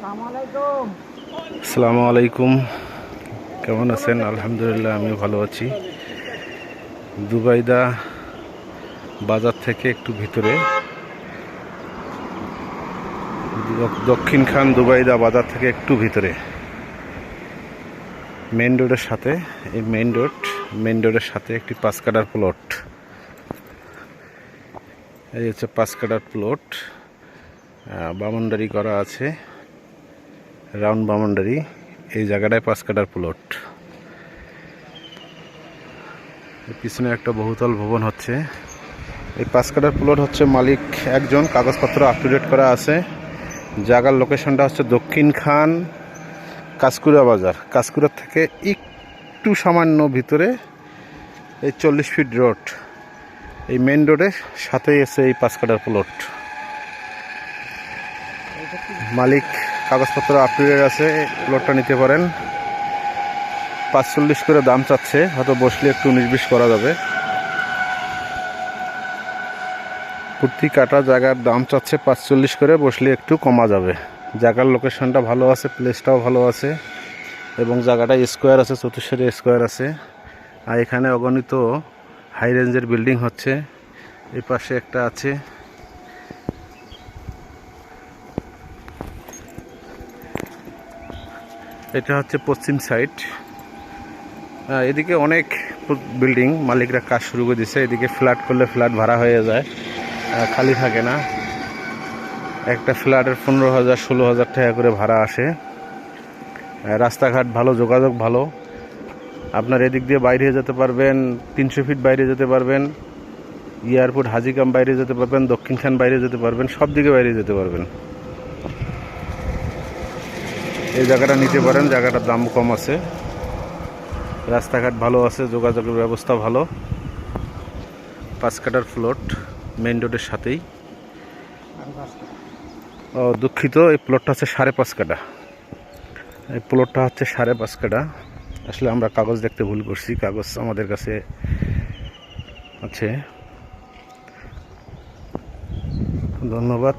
আসসালামু আলাইকুম। কেমন আছেন? আলহামদুলিল্লাহ আমি ভালো আছি। দুবাইদা বাজার থেকে একটু ভিতরে। দক্ষিণ খান দুবাইদা বাজার থেকে একটু ভিতরে। মেন রোডের সাথে, এই মেন রোড মেন রোডের সাথে একটি পাঁচ কাটার প্লট। এই হচ্ছে পাঁচ কাটার প্লট বামন্ডারি করা আছে। রাউন্ড বাউন্ডারি, এই জায়গাটায় পাঁচ কাটার প্লট পিছনে একটা বহুতল ভবন হচ্ছে। এই পাঁচ কাটার প্লট হচ্ছে মালিক একজন, কাগজপত্র আপ টু ডেট করা আছে। জায়গার লোকেশনটা হচ্ছে দক্ষিণ খান কাসকুরা বাজার। কাসকুরা থেকে একটু সামান্য ভিতরে এই চল্লিশ ফিট রোড এই মেন রোডের সাথেই এসে এই পাঁচ কাটার প্লট মালিক কাগজপত্র আপ টু ডেট আছে প্লটটা নিতে পারেন। পাঁচচল্লিশ করে দাম চাচ্ছে, হয়তো বসলে একটু উনিশ বিশ করা যাবে। প্রতি কাটা জায়গার দাম চাচ্ছে পাঁচচল্লিশ করে, বসলে একটু কমা যাবে। জায়গার লোকেশনটা ভালো আছে প্লেসটাও ভালো আছে, এবং জায়গাটা স্কোয়ার আছে চতুর্শারি স্কোয়ার আছে। আর এখানে অগণিত হাই রেঞ্জের বিল্ডিং হচ্ছে। এই পাশে একটা আছে। এটা হচ্ছে পশ্চিম সাইড। এদিকে অনেক বিল্ডিং মালিকরা কাজ শুরু করে দিছে। এদিকে ফ্ল্যাট করলে ফ্ল্যাট ভাড়া হয়ে যায়। খালি থাকে না। একটা ফ্ল্যাটের পনেরো হাজার, ষোলো হাজার টাকা করে ভাড়া আসে। রাস্তাঘাট ভালো, যোগাযোগ ভালো। আপনার এদিক দিয়ে বাইরে যেতে পারবেন, তিনশো ফিট বাইরে যেতে পারবেন। এয়ারপোর্ট হাজিকাম বাইরে যেতে পারবেন, দক্ষিণখান বাইরে যেতে পারবেন, সব দিকে বাইরে যেতে পারবেন। এই জায়গাটা নিতে পারেন, জায়গাটার দাম কম আছে। রাস্তাঘাট ভালো আছে, যোগাযোগের ব্যবস্থা ভালো। পাঁচ কাটার ফ্লট মেন রোডের সাথেই। ও, দুঃখিত, এই প্লটটা হচ্ছে সাড়ে পাঁচ কাটা এই প্লটটা হচ্ছে সাড়ে পাঁচ কাটা আসলে আমরা কাগজ দেখতে ভুল করছি, কাগজ আমাদের কাছে আছে। ধন্যবাদ।